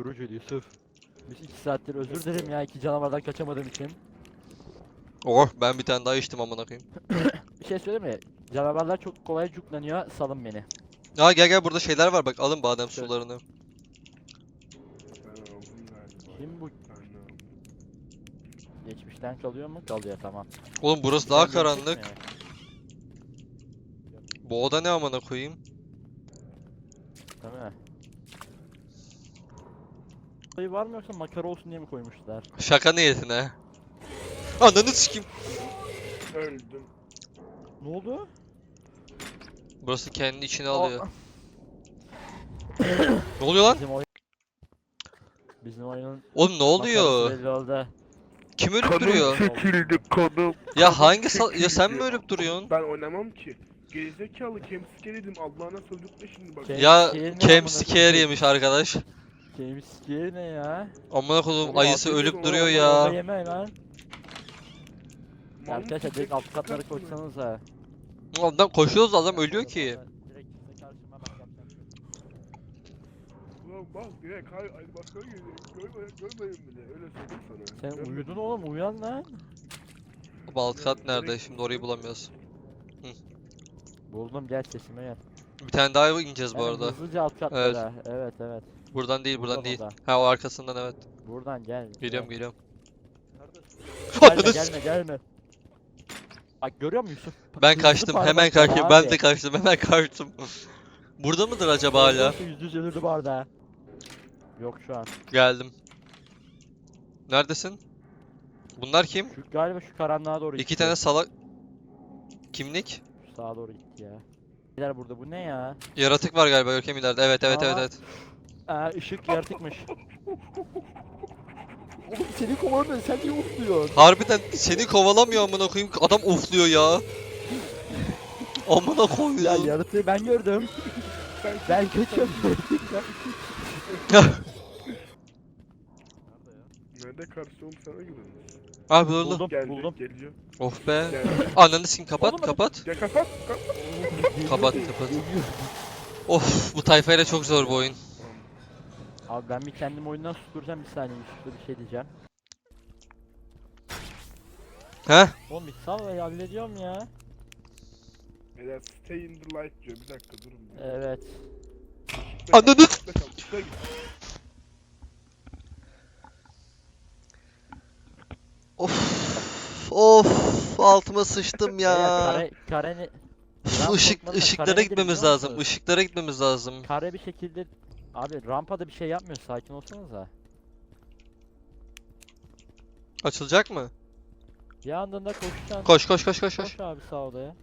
yorucuydu Yusuf. Biz 2 saattir özür dilerim ya iki canavardan kaçamadığım için. Oh ben bir tane daha içtim amına koyayım. Bir şey söyleyeyim mi? Canavarlar çok kolay cuklanıyor. Salın beni. Aa gel gel burada şeyler var bak alın badem Şöyle. sularını. Kim bu? Geçmişten kalıyor mu? Kalıyor tamam. Oğlum burası daha Sen görecek karanlık. mi? Bu oda ne amına koyayım? Değil mi? Sayı var mı yoksa makara olsun diye mi koymuşlar? Şaka niyetine. Ananı sikeyim. Öldüm. Ne oldu? Burası kendi içine Aa, alıyor. Ne oluyor lan? Bizim oyun... Bizim oyunun Oğlum ne oluyor? makarası belli oldu. Kim ölüp duruyor? çekildi kanım. Ya hangi sal- ya sen mi ölüp duruyorsun? Ben oynamam ki. Gerizekalı kemsike dedim Allah'ına sövdükle şimdi bak. Ke- Ya Scare ne Kem amına Scare koyayım? yemiş arkadaş. Game scare ne ya? Amına Oğlum ayısı ölüp duruyor Orada ya. yeme lan. Mal Arkadaşlar direkt alt çıkarsın mı? koysanıza. Adam koşuyoruz da adam ölüyor ki. Direkt size karşıma bak yapacağım. Ulan bak direkt hay animasyon geliyor. Görme, görmeyin bile öyle söyleyeyim sana. Sen uyudun oğlum uyan lan. Alt kat nerede? Şimdi orayı bulamıyoruz. Buldum gel sesime gel. Bir tane daha ineceğiz bu Yani arada. Hızlıca alt katlara. Evet evet. Buradan değil, buradan değil. Ha o arkasından evet. Buradan gel. Geliyorum, gel. geliyorum. Gelme gelme gelme. Bak görüyor musun Yusuf? Ben kaçtım, hemen kaçtım. Ben de kaçtım, hemen kaçtım. Burada mıdır acaba hala? Yoksa Yüzde yüz ölürdü bu arada. Yok şu an. Geldim. Neredesin? Bunlar kim? Şu galiba şu karanlığa doğru İki gitti. tane salak... Kimlik? Sağa doğru gitti ya. Beyler burada bu ne ya? Yaratık var galiba Görkem ileride. Evet, evet, evet, Aa. evet. Aa ışık yaratıkmış. Oğlum seni kovalamıyor sen niye ufluyorsun? Harbiden seni kovalamıyor amına koyayım. Adam ufluyor ya. Amına Ya koyayım. yaratığı ben gördüm. Ben kaçıyorum. Nerede karşı oğlum sana gidiyoruz. Abi öldü. buldum Geldi buldum. geliyor. Of be. Geldi. Ananı sikeyim kapat Oğlum, kapat. Ya kapat kapat. Kapat kapat. Of bu tayfayla çok zor bu oyun. Abi ben bir kendim oyundan susturacağım bir saniye Yusuf'ta bir şey diyeceğim. He? Oğlum bir sal ve hallediyorum ya. Beyler stay in the light diyor. Bir dakika durun. bir. Evet. Ananı- ışıkta kal, git. Of. Of. Altıma sıçtım Beyler, ya. Kare, kare ne? Işık, ışıklara gitmemiz lazım. musunuz? Işıklara gitmemiz lazım. Kare bir şekilde Abi rampada bir şey yapmıyor sakin olsanıza. Açılacak mı? Yandığında koşacaksın. Koş koş koş koş koş. Koş abi sağ odaya.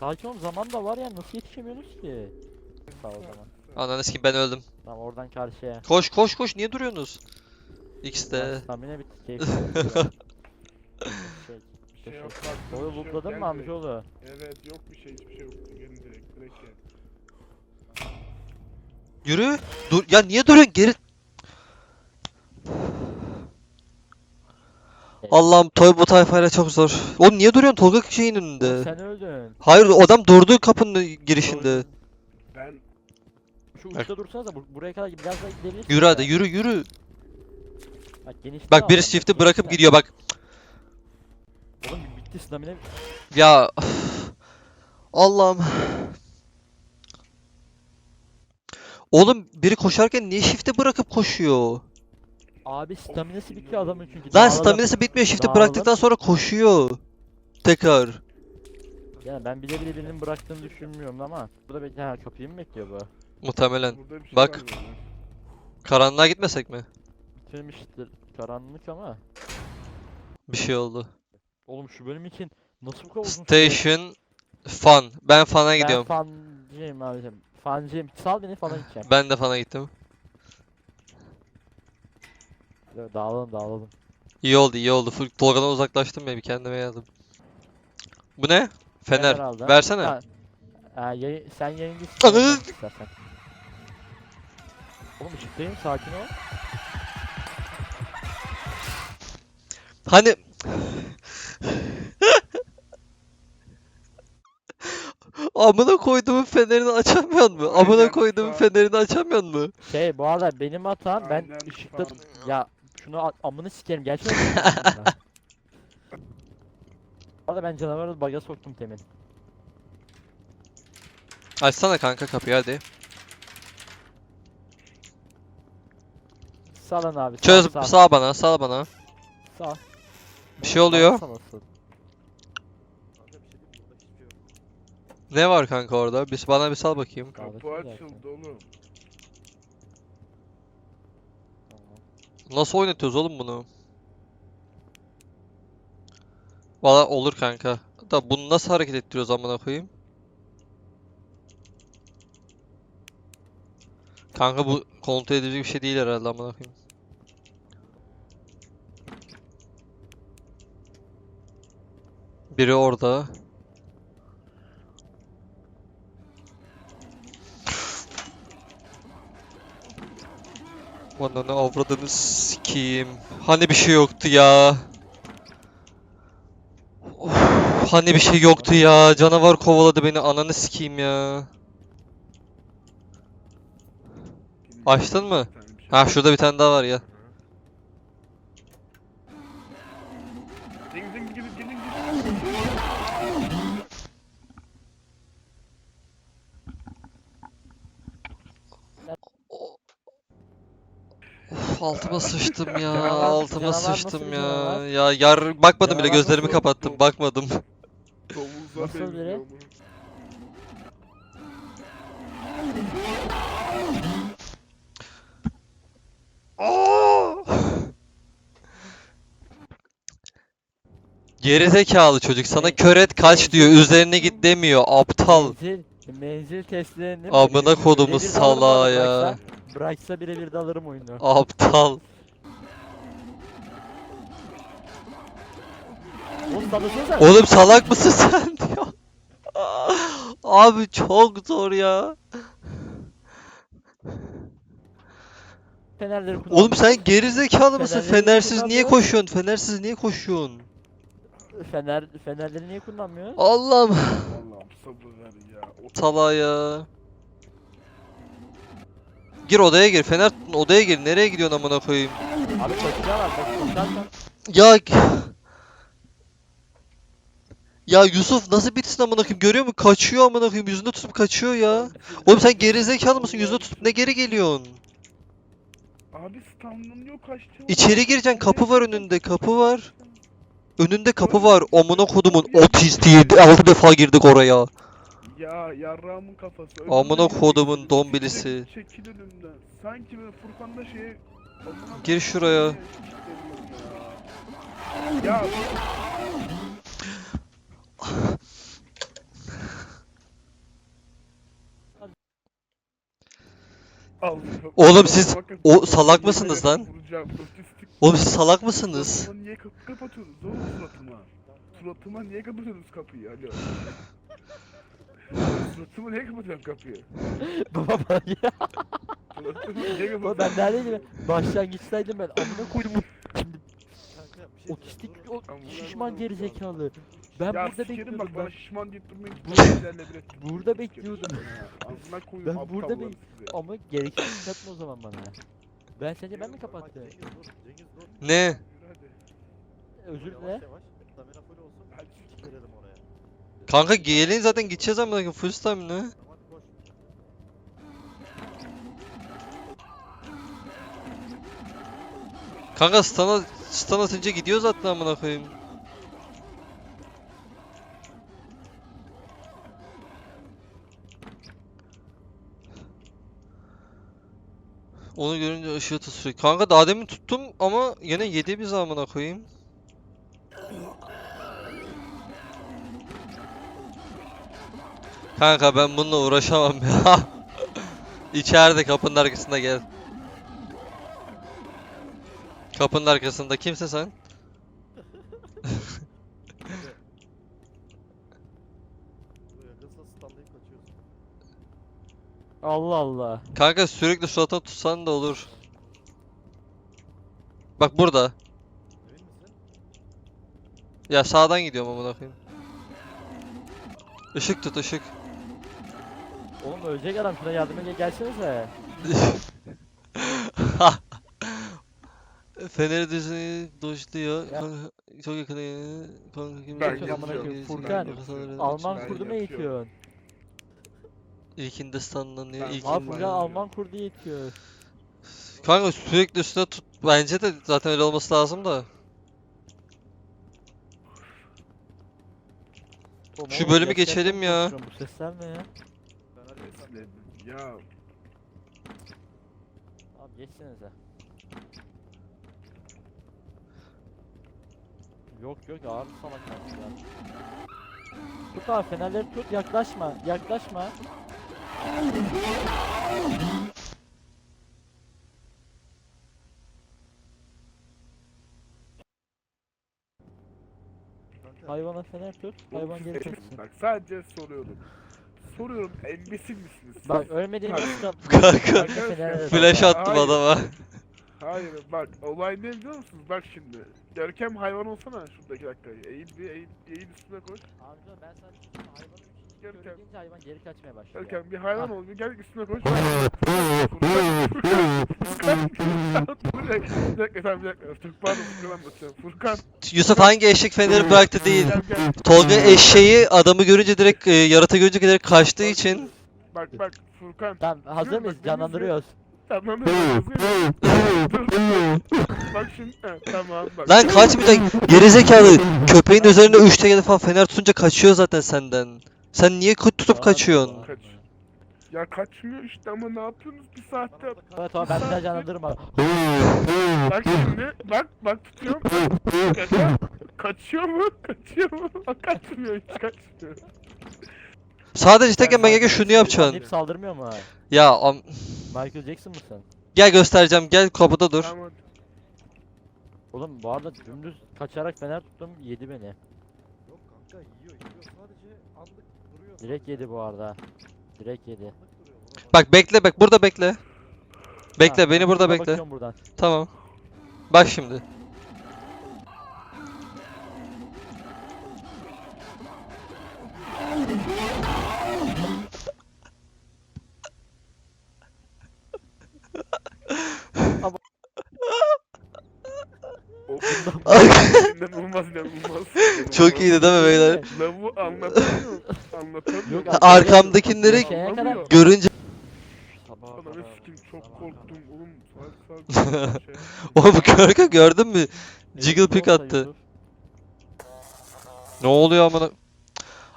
Sakin ol zaman da var ya nasıl yetişemiyoruz ki? Sağ ol zaman. Ananı sikeyim ben öldüm. Tamam oradan karşıya. Koş koş koş niye duruyorsunuz? X de. Stamina bitti şey, Bir şey yok. Oğlum şey lootladın mı amcaoğlu? Evet yok bir şey hiçbir şey yok. Gelin direkt direkt gel. Yürü. Dur ya niye duruyorsun geri? Allah'ım toy bu tayfayla çok zor. Oğlum niye duruyorsun Tolga şeyin önünde? Sen öldün. Hayır adam durdu kapının girişinde. Ben Şu Bak. uçta dursanıza bu- buraya kadar biraz daha gidebilirsin. Yürü hadi ya. yürü yürü. Bak genişten Bak biri lan, shift'i bırakıp gidiyor bak. Oğlum bitti stamina. Ya. Allah'ım. Oğlum biri koşarken niye shift'i bırakıp koşuyor? Abi staminası bitiyor adamın çünkü. Lan staminası bitmiyor shift'i bıraktıktan sonra koşuyor. Tekrar. Yani ben bile bile birinin bıraktığını düşünmüyorum ama. Burada bekle ha kapıyı mı bekliyor bu? Muhtemelen. burada bir şey Bak. var. Karanlığa gitmesek mi? Bitirmiştir. Karanlık ama. Bir şey oldu. Oğlum şu bölüm için nasıl bu kadar uzun süre- Station Fun. Ben Fun'a Ben gidiyorum. fancıyım abicim. Fancıyım. Sal beni falan gideceğim. Ben de Fun'a gittim. Dur, Dağılalım dağılalım. İyi oldu iyi oldu. Full Tolga'dan uzaklaştım ya bir kendime geldim. Bu ne? Fener. aldım. Versene. Ha, ha, yayın, sen yayıncısın. Yayıncısın istersen. Oğlum ışıktayım sakin ol. Hani Amına koyduğumun fenerini açamıyor mu? Amına Aynen, koyduğumun sağ- fenerini açamıyor mu? Şey bu arada benim hatam ben Aynen, ışıkta tamam. ya şunu a- amını sikerim gerçekten. Bu arada ben canavarı baga soktum temin. Açsana kanka kapıyı hadi. Salın abi. sağ, Çöz sağ, sağ bana sağ bana. sağ. Bir şey oluyor. Sağ nasıl? Ne var kanka orada? Biz bana bir sal bakayım. Kapı açıldı oğlum. Nasıl oynatıyoruz oğlum bunu? Valla olur kanka. Da bunu nasıl hareket ettiriyoruz amına koyayım? Kanka bu kontrol edilecek bir şey değil herhalde amına koyayım. Biri orada. Ananı avradını sikeyim. Hani bir şey yoktu ya. Of, hani bir şey yoktu ya. Canavar kovaladı beni. Ananı sikeyim ya. Açtın mı? Şey Ha şurada bir tane daha var ya. Zing zing gibi gelin gelin. Of, altıma sıçtım ya. Canavar- Altıma canavar nasıl sıçtım bir ya. canavar? Ya yar bakmadım bile Canavar gözlerimi nasıl? kapattım. Bakmadım. Domuzlar Nasıl benziyor biri? ama. Gerizekalı çocuk sana Ne? kör et kaç diyor. Üzerine git demiyor. Aptal. Menzil, menzil testlerini Amına kodumu birebir de alırım salağı abi, ya. Bıraksa, bıraksa birebir de alırım oyunu. Aptal. Oğlum. Oğlum salak mısın sen diyor. Abi çok zor ya. Fenerleri Oğlum sen gerizekalı mısın? Fenerleri Fenersiz niye koşuyorsun? Fenersiz niye koşuyorsun? Fener, fenerleri niye kullanmıyor? Allah'ım. Allah'ım sabır ver ya. O ya. Gir odaya gir. Fener odaya gir. Nereye gidiyorsun amına koyayım? Abi bak koşarsan. Ya Ya Yusuf nasıl birisin amına koyayım? Görüyor musun? Kaçıyor amına koyayım. Yüzünde tutup kaçıyor ya. Oğlum sen gerizekalı mısın? Yüzünde tutup ne geri geliyorsun? Abi stunlanıyor kaçtı. İçeri gireceksin. Kapı var önünde. Kapı var. Önünde kapı var. Amına kodumun otistiği. Altı defa girdik oraya. Ya yarrağımın kafası. Amına önümden kodumun dombilisi. Çekil- önümden. Sanki böyle Furkan'da şey... Amına Gir şuraya. ya. Oğlum siz o salak mısınız lan? Otistik. Oğlum siz salak mısınız? Suratıma niye kapı kapatıyorsunuz oğlum suratıma? Suratıma niye kapatıyorsunuz kapıyı alo? suratıma niye kapatıyorsun kapıyı? Baba bak ya. Suratıma niye Baba kapatıyorsun? ben neredeydim? Başlangıçtaydım ben. Amına koydum. Şimdi otistik o şişman koydum. gerizekalı. Ben ya burada sikerim bekliyordum. bak Ben, bana şişman deyip durmayın. Burada- Burada burada bekliyordum. Koyayım Ben burada aptalları bek- size. ama gereksiz katma o zaman bana. Ben sence ben mi kapattım? Ne? Yürü hadi. Özür dile. Yavaş. Stamina full olsun. Hadi. Çıkaralım oraya. Kanka gelin zaten gideceğiz amına koyayım. Full. Tamam hadi koş. Kanka stun, stun atınca gidiyor zaten amına koyayım. Onu görünce ışığı tutuyor. Kanka daha demin tuttum ama yine yedi biz amına koyayım. Kanka ben bununla uğraşamam ya. İçeride kapının arkasında gel. Kapının arkasında kimse sen? Hızla standlayıp kaçıyorsun. Allah Allah. Kanka sürekli suratına tutsan da olur. Bak burada. Ya sağdan gidiyorum amına koyayım. Işık tut ışık. Oğlum ölecek adam şuna yardıma gel gelsenize. Feneri düzeni dojluyor. Çok yakın. Kanka kim Ben Furkan, Alman kurdu mu eğitiyorsun? İlkinde stunlanıyor. Ben- ilkinde- Abi var? Alman kurdu eğitiyor. Kanka sürekli üstüne tut. Bence de zaten öyle olması lazım da. Oğlum, Şu oğlum, bölümü gerçekten geçelim ya. konuşuyorum, Bu sesler ne ya? Ya Abi geçsenize. Yok yok abi salak ya. Tut abi fenerleri tut yaklaşma yaklaşma. Hayvana fener tut oğlum hayvan siz geri çeksin. Bak sadece soruyorum. Soruyorum embesil misiniz? siz? Bak ölmediğini Bak. nasıl Kanka, fener Flash attım Hayır. adama. Hayır bak olay ne biliyor musunuz? Bak şimdi. Görkem hayvan olsana şuradaki dakika. Eğil bir eğil, eğil üstüne koş. Amca ben sana hayvanı üçüncü Görkem. kere deyince hayvan geri kaçmaya başlıyor. Görkem bir hayvan Ha. ol. Bir gel üstüne koş. Furkan, Furkan, Furkan, Furkan. Bir dakika, bir dakika, tamam, bir dakika. Türk pardon Furkan anlatacağım. Furkan. Yusuf hangi eşek feneri bıraktı değil. Gel, gel. Tolga eşeği adamı görünce direkt e, yaratığı görünce direkt kaçtığı için Bak bak Furkan. Tamam hazır Bak, mıyız? Canlandırıyoruz. Tamam Dur, dur. Bak şimdi ha, tamam bak. Lan kaçmayacak gerizekalı köpeğin üzerinde 3 tane falan fener tutunca kaçıyor zaten senden. Sen niye kut tutup kaçıyorsun? Kaç. Ya kaçmıyor işte ama ne yapıyorsunuz bir saatte? Evet tamam ben bir daha canlandırırım abi. Bak şimdi bak bak tutuyorum. Kaçıyor. Kaçıyor mu? Kaçıyor mu? Bak kaçmıyor hiç kaçmıyor. Sadece tek ben gel şunu yapacaksın. Hep saldırmıyor mu? Ya am- Michael Jackson mısın? gel göstereceğim gel kapıda dur. Tamam. Oğlum bu arada dümdüz kaçarak fener tuttum yedi beni. Yok kanka yiyor yiyor. Direkt yedi bu arada. Direkt yedi. Bak. Bekle bak burada bekle. Bekle Ha, beni burada bekle. bakıyorum buradan. Tamam. Bak şimdi. Çok iyiydi değil mi beyler? Lavu anlatamıyorum. Anlatamıyorum. Arkamdakileri Yaşayana kadar- Anlamıyor. görünce Ananı sikim çok korktum oğlum. Salak salak şey. Oğlum kanka gördün mü? Jiggle pick attı. Ne oluyor amına?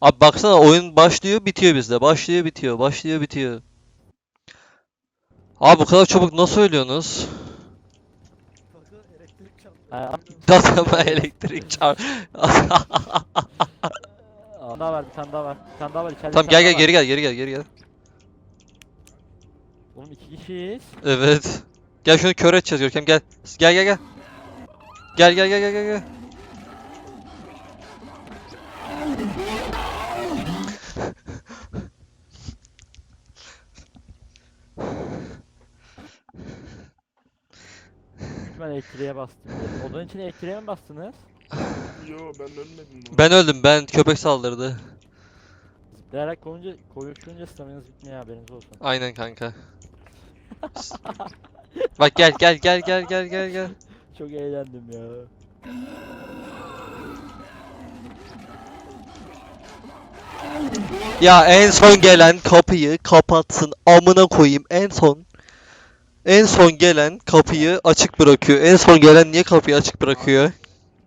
Abi baksana oyun başlıyor bitiyor bizde. Başlıyor bitiyor. Başlıyor bitiyor. Abi bu kadar çabuk nasıl ölüyorsunuz? Kanka elektrik çar. Aa, daha var, bir tane daha var. Bir tane daha var içeride. tamam bir gel tane gel daha geri gel geri gel geri gel. var. Oğlum iki kişiyiz. Evet. Gel şunu kör edeceğiz Görkem gel. Gel gel gel. Gel gel gel gel gel gel. Ben elektriğe bastım. Odanın içine elektriğe mi bastınız? Yo ben ölmedim. lan. Ben öldüm ben köpek saldırdı. Zıplayarak koyunca, koyuşunca staminanız bitmiyor haberiniz olsun. Aynen kanka. Bak gel gel gel gel gel gel gel. Çok eğlendim ya. Ya en son gelen kapıyı kapatsın amına koyayım en son. En son gelen kapıyı açık bırakıyor. En son gelen niye kapıyı açık bırakıyor?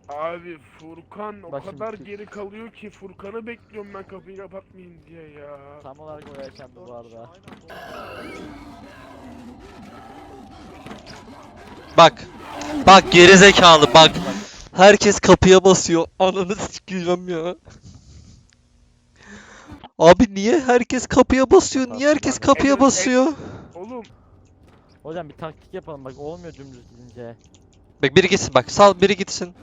Abi Furkan o Bak şimdi kadar ki- geri kalıyor ki Furkan'ı bekliyorum ben kapıyı kapatmayayım diye ya. Tam olarak o yaşandı bu arada. Bak. Bak gerizekalı bak. Herkes kapıya basıyor. Ananı sikeceğim ya. Abi niye herkes kapıya basıyor? Niye herkes kapıya basıyor? Hocam bir taktik yapalım bak olmuyor dümdüz gidince. Bak biri gitsin bak. Sal biri gitsin.